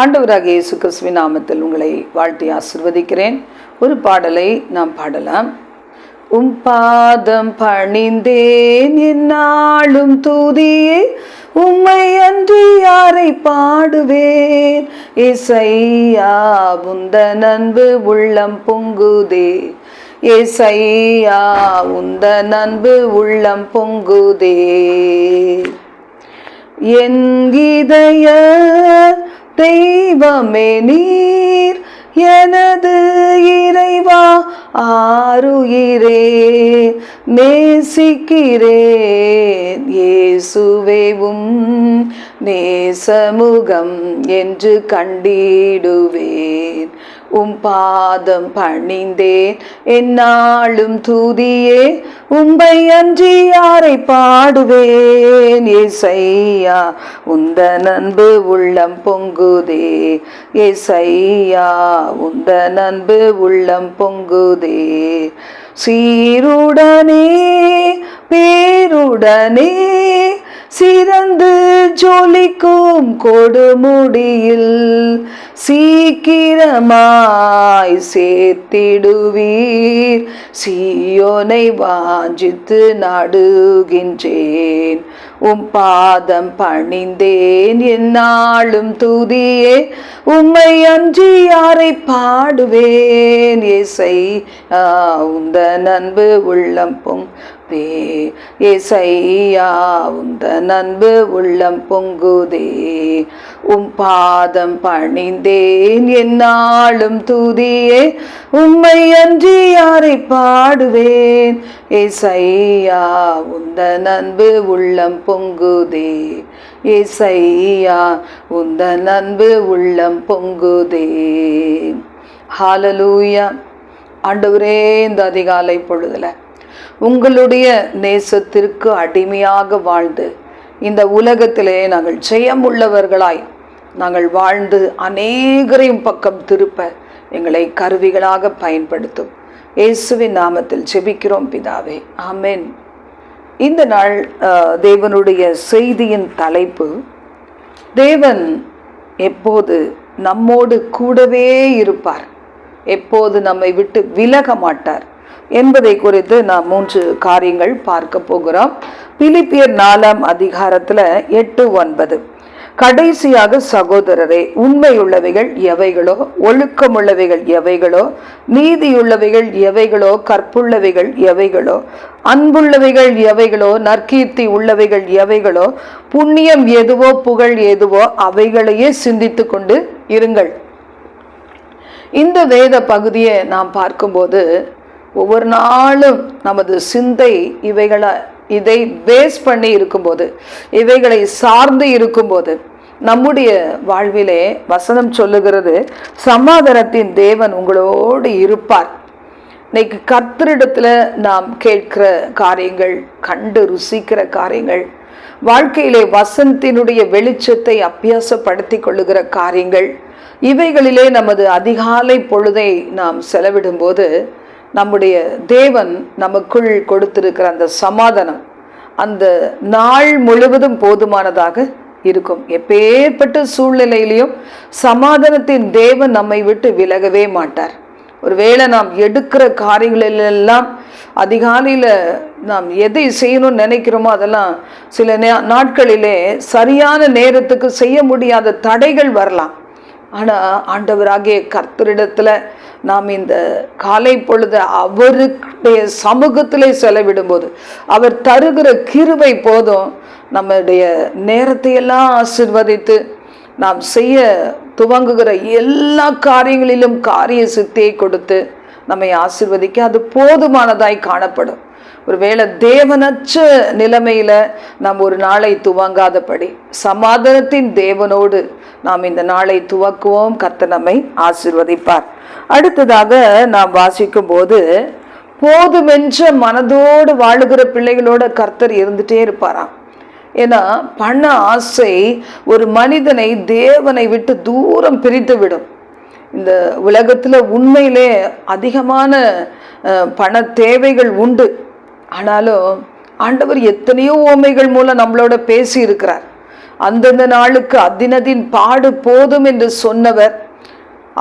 ஆண்டவராக இயேசு கிறிஸ்துவின் நாமத்தில் உங்களை வாழ்த்தி ஆசிர்வதிக்கிறேன். ஒரு பாடலை நாம் பாடலாம். உம் பாதம் பணிந்தேன் என்னாலும் தூதியே உம்மை அன்றி யாரை பாடுவேன்? இசையா புந்த நன்பு உள்ளம் பொங்குதே இசையா உந்த நன்பு உள்ளம் பொங்குதே. என் தெய்வமே நீர் எனது இறைவா ஆறுயிரே. நேசிக்கிறேன் இயேசுவேவும் நேசமுகம் என்று கண்டிடுவேன். உம் பாதம் பணிந்தேன். என்னாலும் தூதியே உம்பை அன்றி யாரை பாடுவேன்? இசையா உந்த நண்பு உள்ளம் பொங்குதே. இசையா உந்த நண்பு உள்ளம் பொங்குதே. சீருடனே பேருடனே சிறந்து ஜொலிக்கும் கொடுமுடியில் சீக்கிரமாய் சேர்த்திடுவீர். சீயோனை வாஞ்சித்து நாடுகின்றேன். உம் பாதம் பணிந்தேன் என்னாலும் துதியே. உம்மை அன்றி யாரை பாடுவேன்? இசை உந்த நன்பு உள்ளம் பொங் தே ஏசையா உந்த நண்பு உள்ளம் பொங்குதே. உம் பாதம் பணிந்தேன் என்னாலும் தூதியே. உம்மை அன்றி யாரை பாடுவேன்? இசையா உந்த நண்பு உள்ளம் பொங்குதே. ஏசையா உந்த நண்பு உள்ளம் பொங்குதே. ஹாலலூயா ஆண்டவரே இந்த அதிகாலை பொழுதுல உங்களுடைய நேசத்திற்கு அடிமையாக வாழ்ந்து இந்த உலகத்திலே நாங்கள் ஜெயமுள்ளவர்களாய் நாங்கள் வாழ்ந்து அநேகரையும் பக்கம் திருப்ப எங்களை கருவிகளாக பயன்படுத்தும். இயேசுவின் நாமத்தில் ஜெபிக்கிறோம் பிதாவே. ஆமேன். இந்த நாள் தேவனுடைய செய்தியின் தலைப்பு தேவன் எப்போது நம்மோடு கூடவே இருப்பார். எப்போது நம்மை விட்டு விலக மாட்டார். என்பதை குறித்து நாம் மூன்று காரியங்கள் பார்க்க போகிறோம். பிலிப்பியர் நாலாம் அதிகாரத்துல எட்டு ஒன்பது. கடைசியாக சகோதரரே உண்மையுள்ளவைகள் எவைகளோ ஒழுக்கமுள்ளவைகள் எவைகளோ நீதியுள்ளவைகள் எவைகளோ கற்புள்ளவைகள் எவைகளோ அன்புள்ளவைகள் எவைகளோ நற்கீர்த்தி உள்ளவைகள் எவைகளோ புண்ணியம் எதுவோ புகழ் எதுவோ அவைகளையே சிந்தித்து கொண்டு இருங்கள். இந்த வேத பகுதியை நாம் பார்க்கும்போது ஒவ்வொரு நாளும் நமது சிந்தை இவைகளை இதை பேஸ் பண்ணி இருக்கும்போது இவைகளை சார்ந்து இருக்கும்போது நம்முடைய வாழ்விலே வசனம் சொல்லுகிறது சமாதானத்தின் தேவன் உங்களோடு இருப்பார். இன்னைக்கு கர்த்தரிடத்துல நாம் கேட்கிற காரியங்கள் கண்டு ருசிக்கிற காரியங்கள் வாழ்க்கையிலே வசனத்தினுடைய வெளிச்சத்தை அபியாசப்படுத்தி கொள்ளுகிற காரியங்கள் இவைகளிலே நமது அதிகாலை பொழுதை நாம் செலவிடும்போது நம்முடைய தேவன் நமக்குள் கொடுத்திருக்கிற அந்த சமாதானம் அந்த நாள் முழுவதும் போதுமானதாக இருக்கும். எப்பேற்பட்ட சூழ்நிலையிலையும் சமாதானத்தின் தேவன் நம்மை விட்டு விலகவே மாட்டார். ஒருவேளை நாம் எடுக்கிற காரியங்களிலெல்லாம் அதிகாலையில் நாம் எதை செய்யணும்னு நினைக்கிறோமோ அதெல்லாம் சில நே- நாட்களிலே சரியான நேரத்துக்கு செய்ய முடியாத தடைகள் வரலாம். ஆனால் ஆண்டவராகிய கர்த்தரிடத்தில் நாம் இந்த காலை பொழுது அவருடைய சமூகத்திலே செலவிடும்போது அவர் தருகிற கிருவை போதும் நம்முடைய நேரத்தை எல்லாம் ஆசிர்வதித்து நாம் செய்ய துவங்குகிற எல்லா காரியங்களிலும் காரிய சித்தியை கொடுத்து நம்மை ஆசிர்வதிக்க அது போதுமானதாய் காணப்படும். ஒருவேளை தேவனற்ற நிலைமையில் நாம் ஒரு நாளை துவங்காதபடி சமாதானத்தின் தேவனோடு நாம் இந்த நாளை துவக்குவோம். கர்த்த நம்மை ஆசிர்வதிப்பார். அடுத்ததாக நாம் வாசிக்கும் போது போதுமென்ற மனதோடு வாழுகிற பிள்ளைகளோட கர்த்தர் இருந்துட்டே இருப்பாராம். ஏன்னா பண ஆசை ஒரு மனிதனை தேவனை விட்டு தூரம் பிரித்து விடும் இந்த உலகத்தில் உண்மையிலே அதிகமான பண தேவைகள் உண்டு. ஆனாலும் ஆண்டவர் எத்தனையோ ஓமைகள் மூலம் நம்மளோட பேசி இருக்கிறார். அந்தந்த நாளுக்கு அதினதின் பாடு போதும் என்று சொன்னவர்.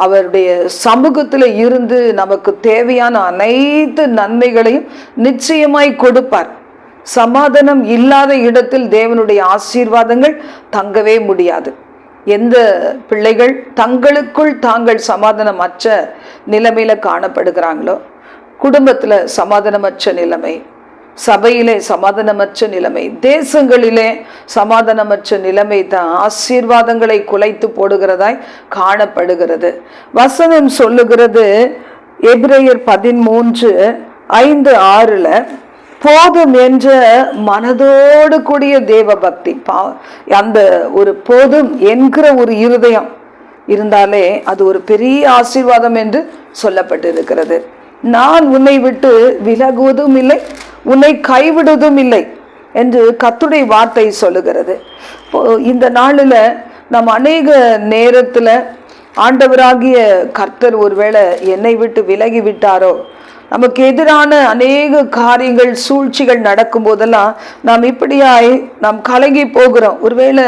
அவருடைய சமூகத்தில் இருந்து நமக்கு தேவையான அனைத்து நன்மைகளையும் நிச்சயமாய் கொடுப்பார். சமாதானம் இல்லாத இடத்தில் தேவனுடைய ஆசீர்வாதங்கள் தங்கவே முடியாது. எந்த பிள்ளைகள் தங்களுக்குள் தாங்கள் சமாதானமற்ற நிலைமையில காணப்படுகிறாங்களோ குடும்பத்தில் சமாதானமற்ற நிலைமை சபையிலே சமாதானமற்ற நிலைமை தேசங்களிலே சமாதானமற்ற நிலைமை தான் ஆசீர்வாதங்களை குலைத்து போடுகிறதாய் காணப்படுகிறது. வசனம் சொல்லுகிறது எப்ரேயர் பதிமூன்று ஐந்து ஆறுல போதும் என்ற மனதோடு கூடிய தேவ பக்தி பா அந்த ஒரு போதும் என்கிற ஒரு இருதயம் இருந்தாலே அது ஒரு பெரிய ஆசீர்வாதம் என்று சொல்லப்பட்டிருக்கிறது. நான் உன்னை விட்டு விலகுவதும் இல்லை உன்னை கைவிடுவதும் இல்லை என்று கத்துடைய வார்த்தை சொல்லுகிறது. இப்போ இந்த நாளில் நம் அநேக நேரத்தில் ஆண்டவராகிய கர்த்தர் ஒருவேளை என்னை விட்டு விலகி விட்டாரோ நமக்கு எதிரான அநேக காரியங்கள் சூழ்ச்சிகள் நடக்கும் போதெல்லாம் நாம் இப்படியாய் நாம் கலங்கி போகிறோம். ஒருவேளை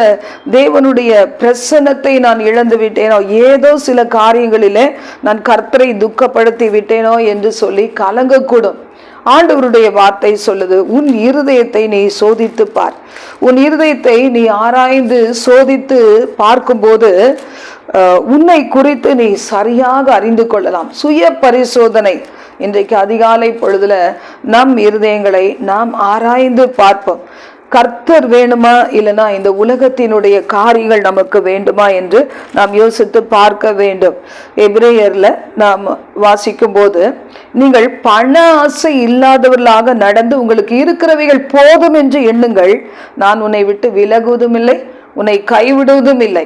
தேவனுடைய பிரசன்னத்தை நான் இழந்து விட்டேனோ ஏதோ சில காரியங்களிலே நான் கர்த்தரை துக்கப்படுத்தி விட்டேனோ என்று சொல்லி கலங்கக்கூடும். ஆண்டவருடைய வார்த்தை சொல்லுது உன் இருதயத்தை நீ சோதித்து பார். உன் இருதயத்தை நீ ஆராய்ந்து சோதித்து பார்க்கும்போது உன்னை குறித்து நீ சரியாக அறிந்து கொள்ளலாம். சுய பரிசோதனை இன்றைக்கு அதிகாலை பொழுதுல நம் இருதயங்களை நாம் ஆராய்ந்து பார்ப்போம். கர்த்தர் வேணுமா இல்லைனா இந்த உலகத்தினுடைய காரியங்கள் நமக்கு வேண்டுமா என்று நாம் யோசித்து பார்க்க வேண்டும். எபிரேயர்ல நாம் வாசிக்கும் போது நீங்கள் பண ஆசை இல்லாதவர்களாக நடந்து உங்களுக்கு இருக்கிறவைகள் போதும் என்று எண்ணுங்கள். நான் உன்னை விட்டு விலகுவதும் இல்லை உன்னை கைவிடுவதும் இல்லை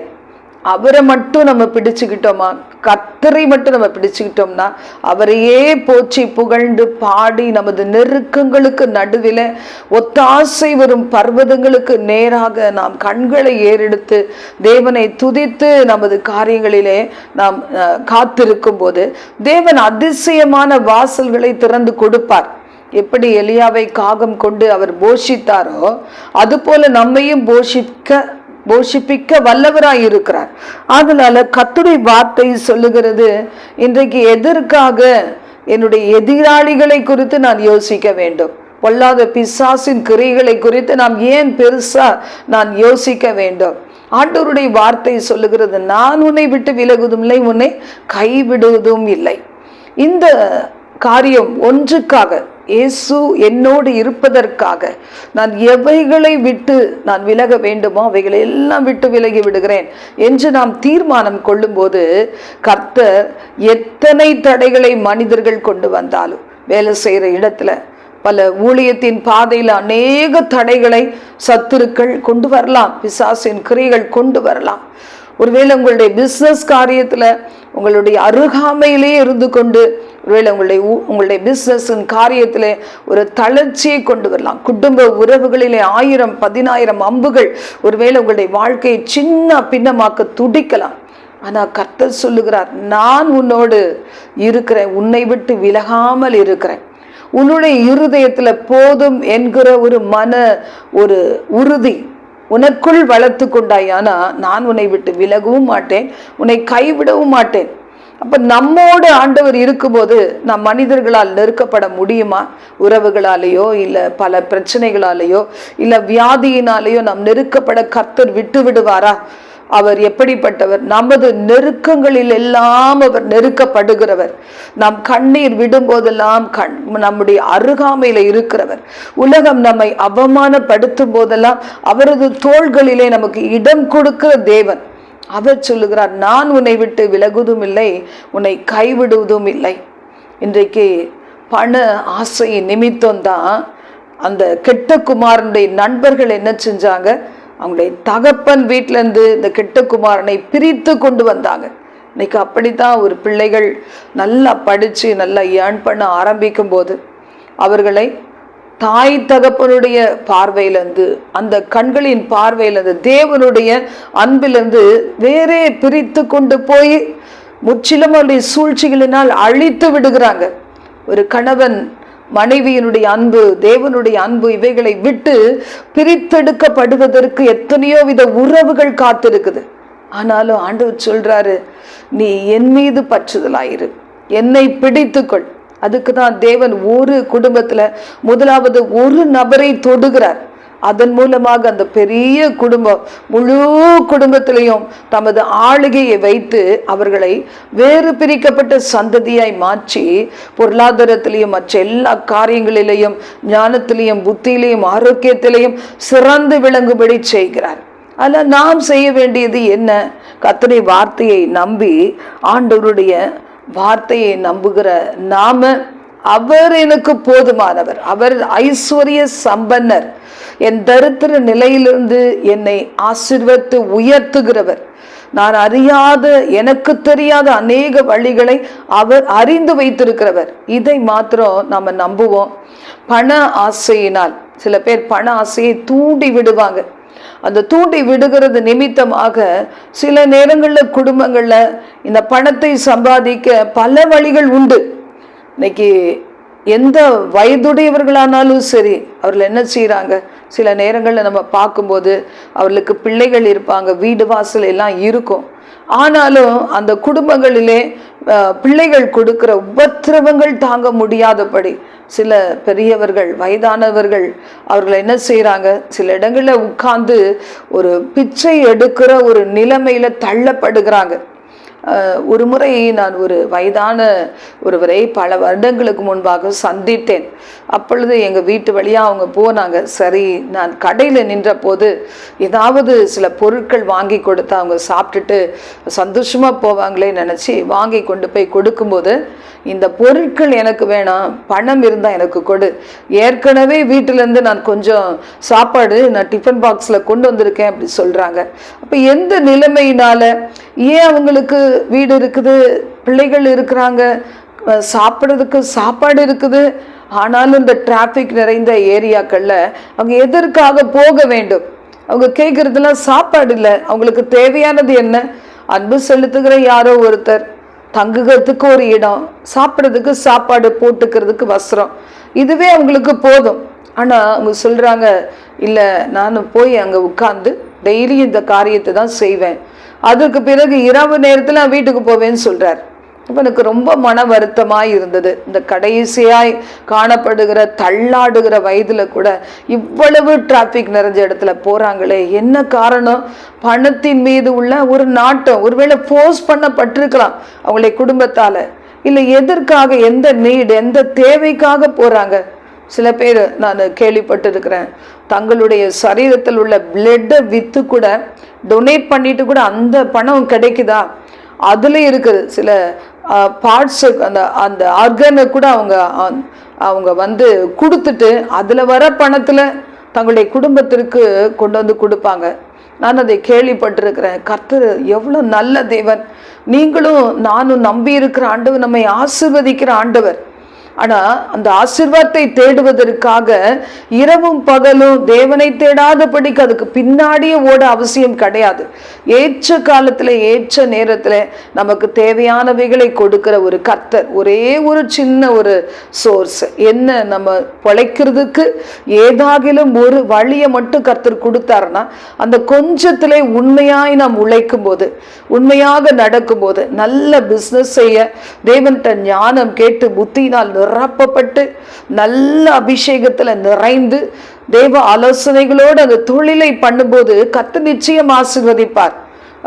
அவரை மட்டும் நம்ம பிடிச்சுக்கிட்டோமா? கத்தரை மட்டும் நம்ம பிடிச்சுக்கிட்டோம்னா அவரையே போற்றி புகழ்ந்து பாடி நமது நெருக்கங்களுக்கு நடுவில் ஒத்தாசை வரும் பர்வதங்களுக்கு நேராக நாம் கண்களை ஏறெடுத்து தேவனை துதித்து நமது காரியங்களிலே நாம் காத்திருக்கும் போது தேவன் அதிசயமான வாசல்களை திறந்து கொடுப்பார். எப்படி எலியாவை காகம் கொண்டு அவர் போஷித்தாரோ அதுபோல நம்மையும் போஷிக்க போஷிப்பிக்க வல்லவராய் இருக்கிறார் அதனால கத்துடைய வார்த்தை சொல்லுகிறது இன்றைக்கு எதற்காக என்னுடைய எதிராளிகளை குறித்து நான் யோசிக்க வேண்டும்? பொல்லாத பிசாசின் கிரைகளை குறித்து நாம் ஏன் பெருசா நான் யோசிக்க வேண்டும்? ஆண்டோருடைய வார்த்தை சொல்லுகிறது நான் உன்னை விட்டு விலகுவதும் இல்லை உன்னை கைவிடுவதும் இல்லை. இந்த காரியம் ஒன்றுக்காக இயேசு என்னோடு இருப்பதற்காக நான் எவைகளை விட்டு நான் விலக வேண்டுமோ அவைகளை எல்லாம் விட்டு விலகி விடுகிறேன் என்று நாம் தீர்மானம் கொள்ளும்போது கர்த்தர் எத்தனை தடைகளை மனிதர்கள் கொண்டு வந்தாலும் வேலை செய்கிற இடத்துல பல ஊழியத்தின் பாதையில் அநேக தடைகளை சத்துருக்கள் கொண்டு வரலாம் பிசாசின் கிரிகள் கொண்டு வரலாம். ஒருவேளை உங்களுடைய பிஸ்னஸ் காரியத்தில் உங்களுடைய அருகாமையிலே இருந்து கொண்டு ஒருவேளை உங்களுடைய உங்களுடைய பிஸ்னஸின் காரியத்தில் ஒரு தளர்ச்சியை கொண்டு வரலாம். குடும்ப உறவுகளிலே ஆயிரம் பதினாயிரம் அம்புகள் ஒருவேளை உங்களுடைய வாழ்க்கையை சின்ன பின்னமாக்க துடிக்கலாம். ஆனால் கர்த்தர் சொல்லுகிறார் நான் உன்னோடு இருக்கிறேன் உன்னை விட்டு விலகாமல் இருக்கிறேன். உன்னுடைய இருதயத்தில் போதும் என்கிற ஒரு மன ஒரு உறுதி உனக்குள் வளர்த்து கொண்டாயானா நான் உன்னை விட்டு விலகவும் மாட்டேன் உன்னை கைவிடவும் மாட்டேன். அப்ப நம்மோடு ஆண்டவர் இருக்கும்போது நம் மனிதர்களால் நெருக்கப்பட முடியுமா? உறவுகளாலேயோ இல்ல பல பிரச்சனைகளாலேயோ இல்ல வியாதியினாலேயோ நாம் நெருக்கப்பட கர்த்தர் விட்டு விடுவாரா? அவர் எப்படிப்பட்டவர்? நமது நெருக்கங்களில் எல்லாம் அவர் நெருக்கப்படுகிறவர். நாம் கண்ணீர் விடும்போதெல்லாம் கண் நம்முடைய அருகாமையில இருக்கிறவர். உலகம் நம்மை அவமானப்படுத்தும் போதெல்லாம் அவரது தோள்களிலே நமக்கு இடம் கொடுக்கிற தேவன். அவர் சொல்லுகிறார் நான் உன்னை விட்டு விலகுவதும் இல்லை உன்னை கைவிடுவதும் இல்லை இன்றைக்கு பண ஆசையின் நிமித்தம் தான் அந்த கெட்ட குமாரனுடைய நண்பர்கள் என்ன செஞ்சாங்க? அவங்களுடைய தகப்பன் வீட்டிலேருந்து இந்த கெட்ட குமாரனை பிரித்து கொண்டு வந்தாங்க. இன்னைக்கு அப்படித்தான் ஒரு பிள்ளைகள் நல்லா படித்து நல்லா ஏர்ன் பண்ண ஆரம்பிக்கும் போது அவர்களை தாய் தகப்பனுடைய பார்வையிலேருந்து அந்த கண்களின் பார்வையிலேருந்து தேவனுடைய அன்பிலிருந்து வேறே பிரித்து கொண்டு போய் முற்றிலும் அவருடைய சூழ்ச்சிகளினால் அழித்து விடுகிறாங்க. ஒரு கணவன் மனைவியினுடைய அன்பு தேவனுடைய அன்பு இவைகளை விட்டு பிரித்தெடுக்கப்படுவதற்கு எத்தனையோ வித உறவுகள் காத்திருக்குது. ஆனாலும் ஆண்டவர் சொல்றாரு நீ என் மீது பற்றுதலாயிரு. என்னை பிடித்துக்கொள். அதுக்கு தான் தேவன் ஒரு குடும்பத்தில் முதலாவது ஒரு நபரை தொடுகிறார். அதன் மூலமாக அந்த பெரிய குடும்பம் முழு குடும்பத்திலையும் தமது ஆளுகையை வைத்து அவர்களை வேறு பிரிக்கப்பட்ட சந்ததியாய் மாற்றி பொருளாதாரத்திலையும் மற்ற எல்லா காரியங்களிலையும் ஞானத்திலையும் புத்தியிலையும் ஆரோக்கியத்திலையும் சிறந்து விளங்கும்படி செய்கிறார். அதில் நாம் செய்ய வேண்டியது என்ன? கத்தனை வார்த்தையை நம்பி ஆண்டவருடைய வார்த்தையை நம்புகிற நாம அவர் எனக்கு போதுமானவர். அவர் ஐஸ்வர்ய சம்பன்னர். என் தரித்திர நிலையிலிருந்து என்னை ஆசிர்வத்து உயர்த்துகிறவர். நான் அறியாத எனக்கு தெரியாத அநேக வழிகளை அவர் அறிந்து வைத்திருக்கிறவர். இதை மாத்திரம் நாம் நம்புவோம். பண ஆசையினால். சில பேர் பண ஆசையை தூண்டி விடுவாங்க. அந்த தூண்டி விடுகிறது நிமித்தமாக சில நேரங்களில் குடும்பங்களில் இந்த பணத்தை சம்பாதிக்க பல வழிகள் உண்டு. இன்னைக்கு எந்த வயதுடையவர்களானாலும் சரி அவர்கள் என்ன செய்கிறாங்க சில நேரங்களில் நம்ம பார்க்கும்போது அவர்களுக்கு பிள்ளைகள் இருப்பாங்க வீடு வாசல் எல்லாம் இருக்கும். ஆனாலும் அந்த குடும்பங்களிலே பிள்ளைகள் கொடுக்கிற உபத்திரவங்கள் தாங்க முடியாதபடி சில பெரியவர்கள் வயதானவர்கள் அவர்கள் என்ன செய்கிறாங்க சில இடங்களில் உட்கார்ந்து ஒரு பிச்சை எடுக்கிற ஒரு நிலைமையில் தள்ளப்படுகிறாங்க. ஒரு முறை நான் ஒரு வயதான ஒருவரை பல வருடங்களுக்கு முன்பாக சந்தித்தேன். அப்பொழுது எங்கள் வீட்டு வழியாக அவங்க போனாங்க. சரி நான் கடையில் நின்ற போது ஏதாவது சில பொருட்கள் வாங்கி கொடுத்து அவங்க சாப்பிட்டுட்டு சந்தோஷமாக போவாங்களே நினச்சி வாங்கி கொண்டு போய் கொடுக்கும்போது இந்த பொருட்கள் எனக்கு வேணாம் பணம் இருந்தால் எனக்கு கொடு. ஏற்கனவே வீட்டிலேருந்து நான் கொஞ்சம் சாப்பாடு நான் டிஃபன் பாக்ஸில் கொண்டு வந்திருக்கேன் அப்படி சொல்கிறாங்க அப்போ எந்த நிலைமையினால ஏன் அவங்களுக்கு வீடு இருக்குது பிள்ளைகள் இருக்கிறாங்க சாப்பிட்றதுக்கு சாப்பாடு இருக்குது. ஆனாலும் இந்த டிராஃபிக் நிறைந்த ஏரியாக்களில் அவங்க எதற்காக போக வேண்டும்? அவங்க கேட்குறதுலாம் சாப்பாடு இல்லை. அவங்களுக்கு தேவையானது என்ன? அன்பு செலுத்துகிற யாரோ ஒருத்தர். தங்குகிறதுக்கு ஒரு இடம் சாப்பிட்றதுக்கு சாப்பாடு போட்டுக்கிறதுக்கு வஸ்திரம். இதுவே அவங்களுக்கு போதும். ஆனால் அவங்க சொல்கிறாங்க இல்லை நான் போய் அங்கே உட்காந்து டெய்லி இந்த காரியத்தை தான் செய்வேன். அதுக்கு பிறகு இரவு நேரத்தில் நான் வீட்டுக்கு போவேன்னு சொல்கிறார் இவனுக்கு ரொம்ப மன வருத்தமாக இருந்தது. இந்த கடைசியாய் காணப்படுகிற தள்ளாடுகிற வயதில் கூட இவ்வளவு டிராஃபிக் நிறைஞ்ச இடத்துல போகிறாங்களே என்ன காரணம்? பணத்தின் மீது உள்ள ஒரு நாட்டம் ஒருவேளை ஃபோர்ஸ் பண்ணப்பட்டிருக்கலாம் அவங்களுடைய குடும்பத்தால். இல்லை எதற்காக எந்த நீடு எந்த தேவைக்காக போகிறாங்க சில பேர் நான் கேள்விப்பட்டிருக்கிறேன். தங்களுடைய சரீரத்தில் உள்ள பிளட்டை விற்று கூட டொனேட் பண்ணிட்டு கூட அந்த பணம் கிடைக்குதா? அதில் இருக்குது சில பார்ட்ஸு அந்த அந்த ஆர்கனை கூட அவங்க அவங்க வந்து கொடுத்துட்டு அதில் வர பணத்தில் தங்களுடைய குடும்பத்திற்கு கொண்டு வந்து கொடுப்பாங்க. நான் அதை கேள்விப்பட்டிருக்கிறேன். கர்த்தர் எவ்வளோ நல்ல தேவன். நீங்களும் நானும் நம்பி இருக்கிற ஆண்டவர் நம்மை ஆசிர்வதிக்கிற ஆண்டவர். ஆனால் அந்த ஆசிர்வாதத்தை தேடுவதற்காக இரவும் பகலும் தேவனை தேடாதபடிக்கு அதுக்கு பின்னாடியே ஓட அவசியம் கிடையாது. ஏற்ற காலத்தில் ஏற்ற நேரத்தில் நமக்கு தேவையானவைகளை கொடுக்கிற ஒரு கத்தர் ஒரே ஒரு சின்ன ஒரு சோர்ஸ். என்ன நம்ம பிழைக்கிறதுக்கு ஏதாகிலும் ஒரு வழியை மட்டும் கர்த்தர் கொடுத்தாருன்னா அந்த கொஞ்சத்திலே உண்மையாய் நாம் உழைக்கும் போது உண்மையாக நடக்கும்போது நல்ல பிஸ்னஸ் செய்ய தேவன்கிட்ட ஞானம் கேட்டு புத்தினால் நிரப்பப்பட்டு நல்ல அபிஷேகத்துல நிறைந்து தேவ ஆலோசனைகளோடு அந்த தொழிலை பண்ணும்போது கத்து நிச்சயம் ஆசிர்வதிப்பார்.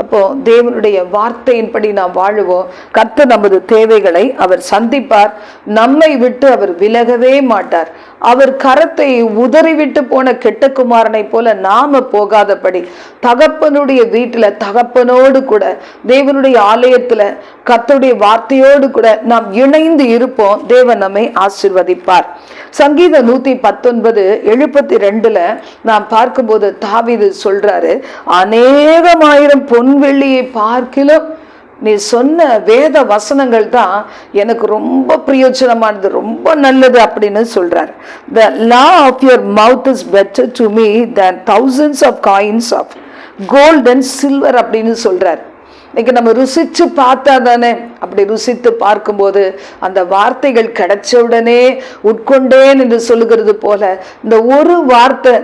அப்போ தேவனுடைய வார்த்தையின்படி நாம் வாழுவோம். கத்து நமது தேவைகளை அவர் சந்திப்பார். நம்மை விட்டு அவர் விலகவே மாட்டார். அவர் கரத்தை உதறிவிட்டு போன கெட்டகுமாரனை போல நாம போகாதபடி தகப்பனுடைய வீட்டுல தகப்பனோடு கூட தேவனுடைய ஆலயத்துல கத்தருடைய வார்த்தையோடு கூட நாம் இணைந்து இருப்போம். தேவன் நம்மை ஆசிர்வதிப்பார். சங்கீத நூத்தி பத்தொன்பது எழுபத்தி ரெண்டுல நாம் பார்க்கும்போது தாவிது சொல்றாரு அநேகமாயிரம் பொன் வெள்ளியை பார்க்கிலும் நீ சொன்ன வேத வசனங்கள் தான் எனக்கு ரொம்ப பிரயோஜனமானது ரொம்ப நல்லது அப்படின்னு சொல்கிறார் the law of your mouth is better to me than thousands of coins of gold and silver அப்படின்னு சொல்கிறார் இன்னைக்கு நம்ம ருசித்து பார்த்தா தானே அப்படி ருசித்து பார்க்கும்போது அந்த வார்த்தைகள் கிடைச்ச உடனே உட்கொண்டேன் என்று சொல்லுகிறது போல இந்த ஒரு வார்த்தை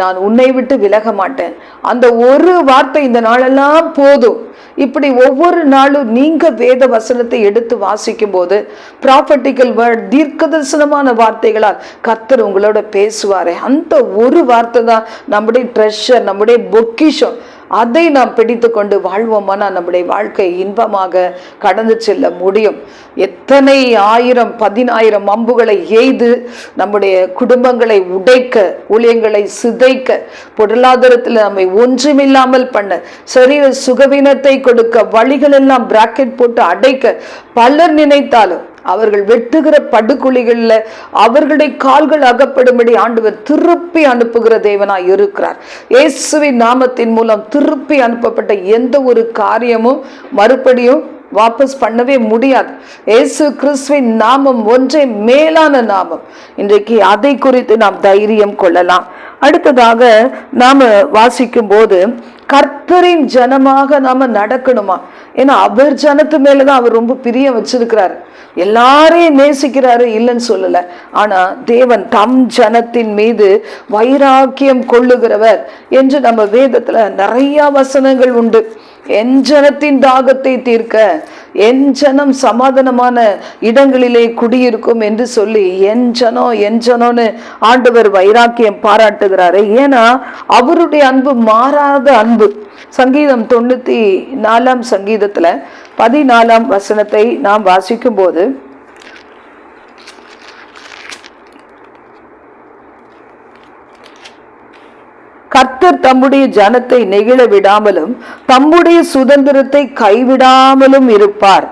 நான் உன்னை விட்டு விலக மாட்டேன். அந்த ஒரு வார்த்தை இந்த நாளெல்லாம் போதும். இப்படி ஒவ்வொரு நாளும் நீங்க வேத வசனத்தை எடுத்து வாசிக்கும் போது ப்ராப்பர்ட்டிக்கல் வேர்ட் தீர்க்க தரிசனமான வார்த்தைகளால் கர்த்தர் உங்களோட பேசுவாரே. அந்த ஒரு வார்த்தை தான் நம்முடைய ட்ரெஷர் நம்முடைய பொக்கிஷம். அதை நாம் பிடித்து கொண்டு வாழ்வோமானா நம்முடைய வாழ்க்கை இன்பமாக கடந்து செல்ல முடியும். எத்தனை ஆயிரம் பதினாயிரம் அம்புகளை எய்து நம்முடைய குடும்பங்களை உடைக்க ஊழியங்களை சிதைக்க பொருளாதாரத்தில் நம்மை ஒன்றுமில்லாமல் பண்ண சரீர சுகவீனத்தை கொடுக்க வழிகள் எல்லாம் பிராக்கெட் போட்டு அடைக்க பலர் நினைத்தாலும் அவர்கள் வெட்டுகிற படுகுழிகளில் அவர்களுடைய கால்கள் அகப்படும்படி ஆண்டவர் திருப்பி அனுப்புகிற தேவனாய் இருக்கிறார். இயேசுவின் நாமத்தின் மூலம் திருப்பி அனுப்பப்பட்ட எந்த ஒரு காரியமும் மறுபடியும் வாபஸ் பண்ணவே முடியாது. இயேசு கிறிஸ்துவின் நாமம் ஒன்றே மேலான நாமம். இன்றைக்கு அதை குறித்து நாம் தைரியம் கொள்ளலாம். அடுத்ததாக நாம வாசிக்கும் போது கர்த்தரின் ஜனமாக நாம நடக்கணுமா? ஏன்னா அவர் ஜனத்து மேலதான் அவர் ரொம்ப பிரியம் வச்சிருக்கிறாரு. எல்லாரையும் நேசிக்கிறாரு இல்லைன்னு சொல்லல. ஆனா தேவன் தம் ஜனத்தின் மீது வைராக்கியம் கொள்ளுகிறவர் என்று நம்ம வேதத்துல நிறைய வசனங்கள் உண்டு. என் ஜனத்தின் தாகத்தை தீர்க்க என் ஜனம் சமாதானமான இடங்களிலே குடியிருக்கும் என்று சொல்லி என் ஜனம் என் ஜனம்னு ஆண்டவர் வைராக்கியம் பாராட்டுகிறாரு. ஏன்னா அவருடைய அன்பு மாறாத அன்பு. சங்கீதம் தொண்ணூத்தி நாலாம் சங்கீதத்துல பதினாலாம் வசனத்தை நாம் வாசிக்கும் போது கர்த்தர் தம்முடைய ஜனத்தை நெகிழ விடாமலும் தம்முடைய சுதந்திரத்தை கைவிடாமலும் இருப்பார்.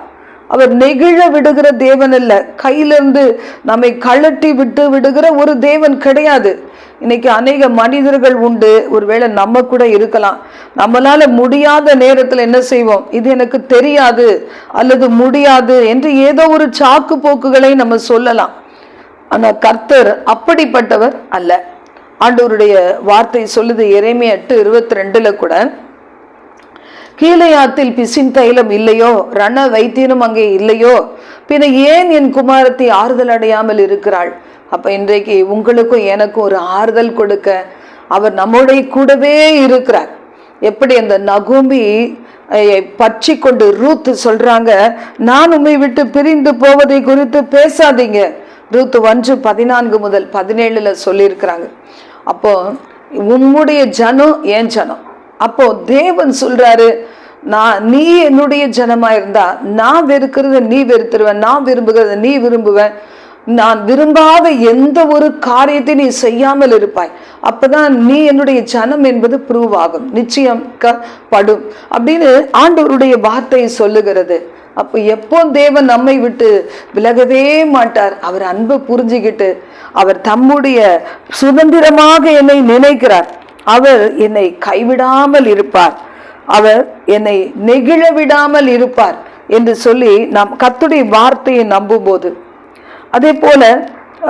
அவர் நெகிழ விடுகிற தேவன் அல்ல. கையிலிருந்து நம்மை கழட்டி விட்டு விடுகிற ஒரு தேவன் கிடையாது. இன்னைக்கு அநேக மனிதர்கள் உண்டு. ஒருவேளை நம்ம கூட இருக்கலாம். நம்மளால முடியாத நேரத்தில் என்ன செய்வோம்? இது எனக்கு தெரியாது அல்லது முடியாது என்று ஏதோ ஒரு சாக்கு போக்குகளை நம்ம சொல்லலாம். ஆனால் கர்த்தர் அப்படிப்பட்டவர் அல்ல. ஆண்டவருடைய வார்த்தை சொல்லுது இறைமை எட்டு இருபத்தி ரெண்டுல கூட கீழையாத்தில் பிசின் தைலம் இல்லையோ ரண வைத்தியனும் அங்கே இல்லையோ பின்ன ஏன் என் குமாரத்தை ஆறுதல் அடையாமல் இருக்கிறாள்? அப்ப இன்றைக்கு உங்களுக்கும் எனக்கும் ஒரு ஆறுதல் கொடுக்க அவர் நம்முடைய கூடவே இருக்கிறார். எப்படி அந்த நகுமி பற்றி கொண்டு ரூத் சொல்றாங்க நான் உண்மை விட்டு பிரிந்து போவதை குறித்து பேசாதீங்க. ரூத் ஒன்று பதினான்கு முதல் பதினேழுல சொல்லியிருக்கிறாங்க. அப்போது உம்முடைய ஜனம் ஏன் ஜனம். அப்போது தேவன் சொல்கிறாரு நான் நீ என்னுடைய ஜனமாக இருந்தா நான் வெறுக்கிறத நீ வெறுத்துருவேன் நான் விரும்புகிறத நீ விரும்புவேன் நான் விரும்பாத எந்த ஒரு காரியத்தை நீ செய்யாமல் இருப்பாய். அப்பதான் நீ என்னுடைய ஜனம் என்பது ப்ரூவ் ஆகும். நிச்சயம் படும் அப்படின்னு ஆண்டவருடைய வார்த்தை சொல்லுகிறது. அப்போ எப்போ தேவன் நம்மை விட்டு விலகவே மாட்டார். அவர் அன்பை புரிஞ்சுக்கிட்டு அவர் தம்முடைய சுதந்திரமாக என்னை நினைக்கிறார். அவர் என்னை கைவிடாமல் இருப்பார். அவர் என்னை நெகிழ விடாமல் இருப்பார் என்று சொல்லி நாம் கத்துடைய வார்த்தையை நம்பும்போது. அதே போல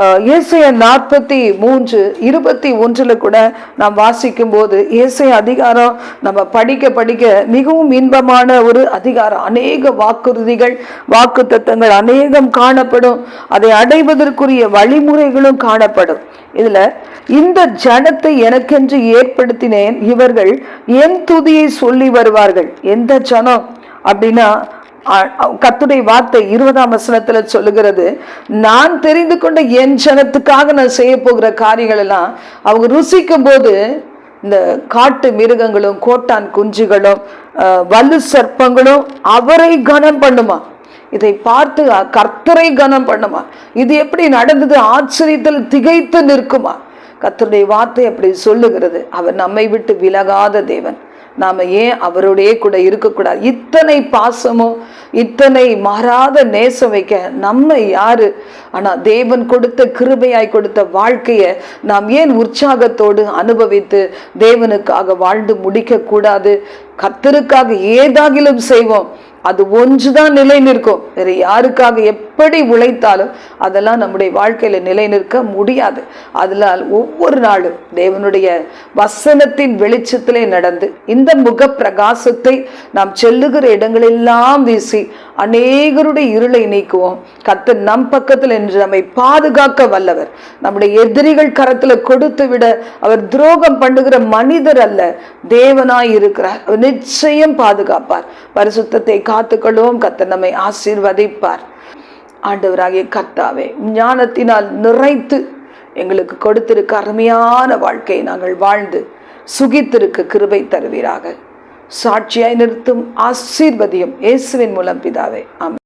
இயேசைய நாற்பத்தி மூன்று இருபத்தி ஒன்றில் கூட நாம் வாசிக்கும் போது இயேசைய அதிகாரம் நம்ம படிக்க படிக்க மிகவும் இன்பமான ஒரு அதிகாரம். அநேக வாக்குறுதிகள் வாக்கு தத்தங்கள் அநேகம் காணப்படும். அதை அடைவதற்குரிய வழிமுறைகளும் காணப்படும். இதுல இந்த ஜனத்தை எனக்கென்று ஏற்படுத்தினேன் இவர்கள் என் துதியை சொல்லி வருவார்கள். எந்த ஜனம் அப்படின்னா கத்துடைய வார்த்தை இருபதாம் வசனத்துல சொல்லுகிறது நான் தெரிந்து கொண்ட என் ஜனத்துக்காக நான் செய்ய போகிற காரியங்கள் எல்லாம் அவங்க ருசிக்கும் போது இந்த காட்டு மிருகங்களும் கோட்டான் குஞ்சுகளும் வலு சர்ப்பங்களும் அவரை கனம் பண்ணுமா? இதை பார்த்து கர்த்தரை கனம் பண்ணுமா? இது எப்படி நடந்தது? ஆச்சரியத்தில் திகைத்து நிற்குமா? கத்தருடைய வார்த்தை அப்படி சொல்லுகிறது. அவர் நம்மை விட்டு விலகாத தேவன். நாம் ஏன் அவருடைய கூட இருக்கக்கூடாது? இத்தனை பாசமும் இத்தனை மாறாத நேசம் வைக்க நம்ம யாரு? ஆனால் தேவன் கொடுத்த கிருபையாய் கொடுத்த வாழ்க்கையை நாம் ஏன் உற்சாகத்தோடு அனுபவித்து தேவனுக்காக வாழ்ந்து முடிக்கக்கூடாது? கத்தருக்காக ஏதாகிலும் செய்வோம். அது ஒன்றுதான் நிலை நிற்கும் வேறு யாருக்காக எப் எப்படி உழைத்தாலும் அதெல்லாம் நம்முடைய வாழ்க்கையில் நிலை நிற்க முடியாது. அதனால் ஒவ்வொரு நாளும் தேவனுடைய வசனத்தின் வெளிச்சத்திலே நடந்து இந்த முக பிரகாசத்தை நாம் செல்லுகிற இடங்களெல்லாம் வீசி அநேகருடைய இருளை நீக்குவோம். கத்து நம் பக்கத்தில் என்று நம்மை பாதுகாக்க வல்லவர். நம்முடைய எதிரிகள் கரத்தில் கொடுத்து விட அவர் துரோகம் பண்ணுகிற மனிதர் அல்ல தேவனாய் இருக்கிறார். அவர் நிச்சயம் பாதுகாப்பார். பரிசுத்தத்தை காத்துக்கொள்வோம். கர்த்தர் நம்மை ஆசீர்வதிப்பார். ஆண்டவராகிய கர்த்தாவே ஞானத்தினால் நிறைத்து எங்களுக்கு கொடுத்திருக்க அருமையான வாழ்க்கையை நாங்கள் வாழ்ந்து சுகித்திருக்க கிருபை தருவீராக. சாட்சியாய் நிறுத்தும் ஆசீர்வதியும் இயேசுவின் மூலம் பிதாவே. ஆமாம்